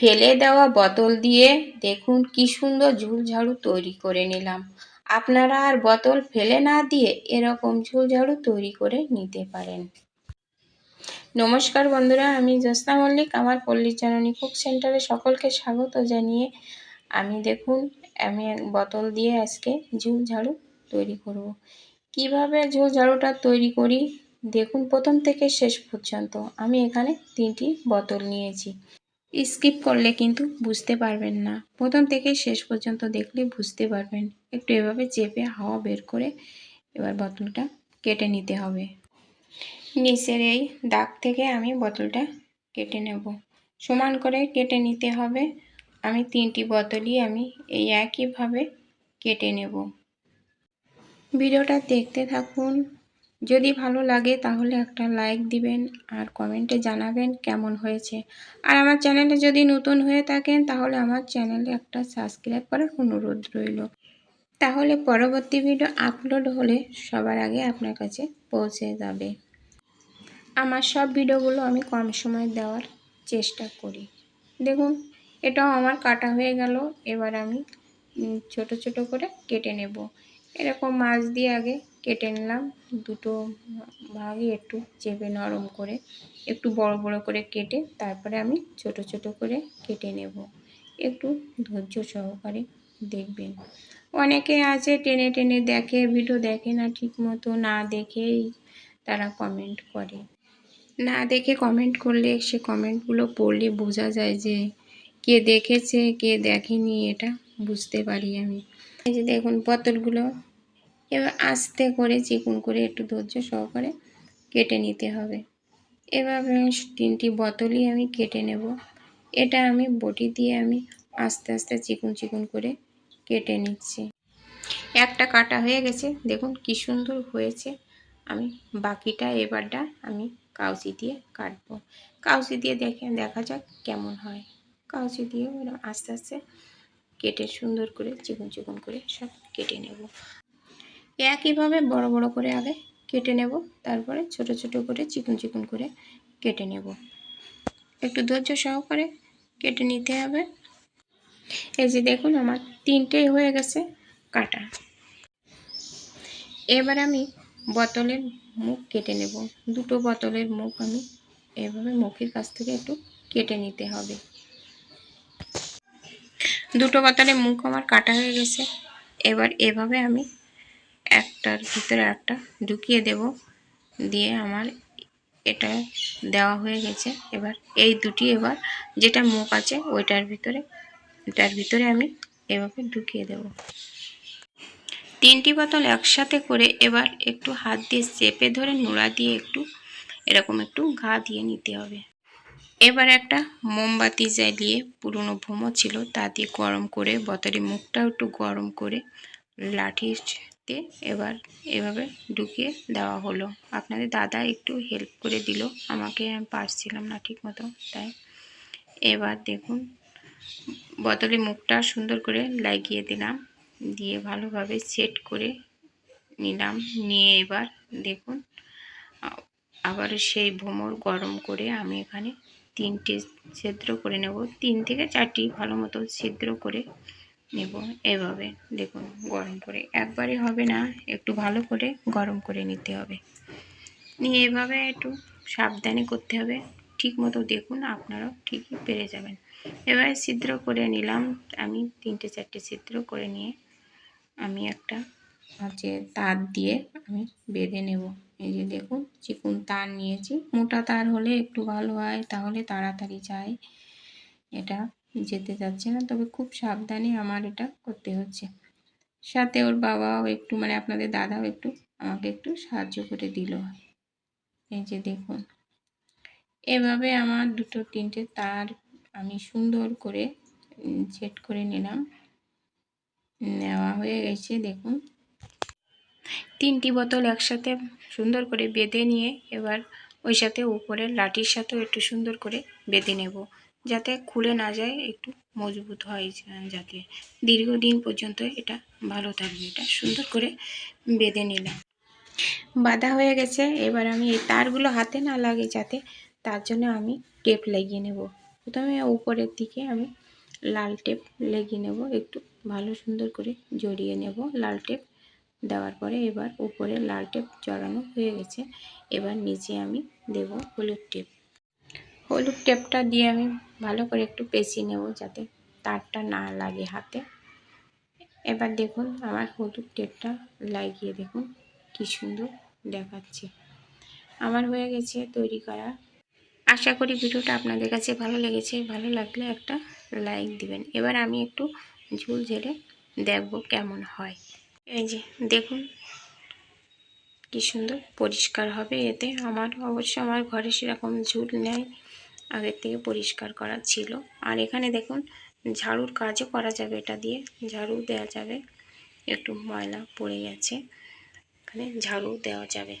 ফেলে দেওয়া বোতল দিয়ে দেখুন কি সুন্দর ঝুলঝাড়ু তৈরি করে নিলাম। আপনারা আর বোতল ফেলে না দিয়ে এরকম ঝুলঝাড়ু তৈরি করে নিতে পারেন। নমস্কার বন্ধুরা, আমি জ্যোৎস্না মল্লিক, আমার পল্লী জননী কুক সেন্টারে সকলকে স্বাগত জানিয়ে আমি দেখুন, আমি বোতল দিয়ে আজকে ঝুলঝাড়ু তৈরি করব। কীভাবে ঝুল ঝাড়ুটা তৈরি করি? দেখুন, প্রথম থেকে শেষ পর্যন্ত আমি এখানে তিনটি বোতল নিয়েছি। স্কিপ করলে কিন্তু বুঝতে পারবেন না। প্রথম থেকে শেষ পর্যন্ত দেখলে বুঝতে পারবেন। একটু এভাবে চেপে হাওয়া বের করে এবার বোতলটা কেটে নিতে হবে। নিচের এই দাগ থেকে আমি বোতলটা কেটে নেব। সমান করে কেটে নিতে হবে। আমি তিনটি বোতলই আমি এই একইভাবে কেটে নেব। ভিডিওটা দেখতে থাকুন। যদি ভালো লাগে তাহলে একটা লাইক দিবেন আর কমেন্টে জানাবেন কেমন হয়েছে। আর আমার চ্যানেলে যদি নতুন হয়ে থাকেন তাহলে আমার চ্যানেলে একটা সাবস্ক্রাইব করার অনুরোধ রইল। তাহলে পরবর্তী ভিডিও আপলোড হলে সবার আগে আপনার কাছে পৌঁছে যাবে। আমার সব ভিডিওগুলো আমি কম সময় দেওয়ার চেষ্টা করি। দেখুন, এটাও আমার কাটা হয়ে গেল, এবার আমি ছোট ছোট করে কেটে নেব। এরকম মাছ দিয়ে আগে কেটে নিলাম। দুটো ভাগে একটু চেপে নরম করে, একটু বড় বড় করে কেটে তারপরে আমি ছোট ছোট করে কেটে নেব। একটু ধৈর্য সহকারে দেখবেন। অনেকে আছে টেনে টেনে দেখে, ভিডিও দেখে না ঠিক মতো, না দেখেই তারা কমেন্ট করে। না দেখে কমেন্ট করলে সে কমেন্টগুলো পড়লে বোঝা যায় যে কে দেখেছে, কে দেখেনি, এটা বুঝতে পারি আমি। এই যে দেখুন বোতলগুলো। এবার আস্তে করে চিকুন করে একটু ধৈর্য সহকারে কেটে নিতে হবে। এভাবে তিনটি বোতলই আমি কেটে নেব। এটা আমি বটি দিয়ে আমি আস্তে আস্তে চিকুন চিকুন করে কেটে নিচ্ছি। একটা কাটা হয়ে গেছে। দেখুন কি সুন্দর হয়েছে। আমি বাকিটা এবারটা আমি কাউচি দিয়ে কাটবো। কাউচি দিয়ে দেখে, দেখা যাক কেমন হয়। কাউচি দিয়ে আস্তে আস্তে কেটে সুন্দর করে, চিকন চিকন করে সব কেটে নেব। একইভাবে বড় বড় করে আগে কেটে নেব, তারপরে ছোট ছোট করে চিকন চিকন করে কেটে নেব। একটু ধৈর্য সহকারে কেটে নিতে হবে। এই যে দেখুন আমার তিনটেই হয়ে গেছে কাটা। এবার আমি বোতলের মুখ কেটে নেব। দুটো বোতলের মুখ আমি এভাবে মুখের কাছ থেকে একটু কেটে নিতে হবে। দুটো বোতলের মুখ আমার কাটা হয়ে গেছে। এবার এভাবে আমি একটার ভিতরে একটা ঢুকিয়ে দেব। দিয়ে আমার এটা দেওয়া হয়ে গেছে। এবার এই দুটি এবার যেটা মুখ আছে ওইটার ভিতরে এটার ভিতরে আমি এভাবে ঢুকিয়ে দেব। তিনটি বোতল একসাথে করে এবার একটু হাত দিয়ে চেপে ধরে নোড়া দিয়ে একটু এরকম একটু ঘা দিয়ে নিতে হবে। এবার একটা মোমবাতি জ্বালিয়ে পুরনো ভোমো ছিল, তা দিয়ে গরম করে বোতলের মুখটাও একটু গরম করে লাঠিতে এবার এভাবে ঢুকিয়ে দেওয়া হলো। আপনাদের দাদা একটু হেল্প করে দিল, আমাকে আমি পারছিলাম না ঠিক মতো, তাই। এবার দেখুন বোতলের মুখটা সুন্দর করে লাগিয়ে দিলাম, দিয়ে ভালোভাবে সেট করে নিলাম, নিয়ে এবার দেখুন আবার সেই ভোমর গরম করে আমি এখানে তিনটে ছিদ্র করে নেব। তিন থেকে চারটি ভালো মতো ছিদ্র করে নেব এভাবে। দেখুন, গরম করে। একবারে হবে না, একটু ভালো করে গরম করে নিতে হবে। নিয়ে এভাবে একটু সাবধানে করতে হবে। ঠিক মতো দেখুন, আপনারাও ঠিকই পেরে যাবেন। এবারে ছিদ্র করে নিলাম। আমি তিনটে চারটে ছিদ্র করে নিয়ে আমি একটা হচ্ছে তার দিয়ে আমি বেঁধে নেব। এই যে দেখুন, চিকুন তার নিয়েছি। মোটা তার হলে একটু ভালো হয়, তাহলে তাড়াতাড়ি যায়। এটা যেতে যাচ্ছে না, তবে খুব সাবধানে আমার এটা করতে হচ্ছে। সাথে ওর বাবাও একটু মানে আপনাদের দাদাও একটু আমাকে একটু সাহায্য করে দিল। এই যে দেখুন, এভাবে আমার দুটো তিনটে তার আমি সুন্দর করে সেট করে নিলাম। নেওয়া হয়ে গেছে, দেখুন। তিনটি বোতল একসাথে সুন্দর করে বেঁধে নিয়ে এবার ওই সাথে উপরে লাঠির সাথেও একটু সুন্দর করে বেঁধে নেব, যাতে খুলে না যায়, একটু মজবুত হয়, যাতে দীর্ঘদিন পর্যন্ত এটা ভালো থাকবে। এটা সুন্দর করে বেঁধে নিলাম। বাঁধা হয়ে গেছে। এবার আমি এই তারগুলো হাতে না লাগে যাতে তার জন্য আমি টেপ লাগিয়ে নেব। প্রথমে উপরের দিকে আমি লাল টেপ লেগে নেব। একটু ভালো সুন্দর করে জড়িয়ে নেব লাল টেপ। দেওয়ার পরে এবার উপরে লাল টেপ জড়ানো হয়ে গেছে। এবার নিচে আমি দেব হলুদ টেপ। হলুদ টেপটা দিয়ে আমি ভালো করে একটু পেঁচিয়ে নেব যাতে তারটা না লাগে হাতে। এবার দেখুন আমার হলুদ টেপটা লাগিয়ে দেখুন কি সুন্দর দেখাচ্ছে। আমার হয়ে গেছে তৈরি করা। আশা করি ভিডিওটা আপনাদের কাছে ভালো লেগেছে। ভালো লাগলে একটা লাইক দিবেন। এবার আমি একটু ঝুল ঝেড়ে দেখব কেমন হয়। এই যে, দেখুন। কি সুন্দর, পরিষ্কার হবে এতে। আমার, অবশ্য আমার ঘরে সেরকম ঝুল নেই। আগের থেকে পরিষ্কার করা ছিল। আর এখানে দেখুন, ঝাড়ুর কাজও করা যাবে এটা দিয়ে। ঝাড়ু দেওয়া যাবে। একটু ময়লা পড়ে গেছে। এখানে ঝাড়ু দেওয়া যাবে।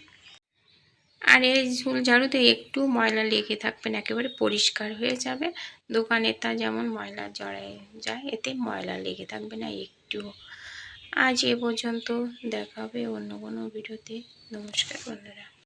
আর এই ঝুল ঝাড়ুতে একটু ময়লা লেগে থাকবে না, একেবারে পরিষ্কার হয়ে যাবে। দোকানে তা যেমন ময়লা জড়ায় যায়, এতে ময়লা লেগে থাকবে না একটু আজ এ পর্যন্ত দেখা হবে অন্য কোনো ভিডিওতে। নমস্কার বন্ধুরা।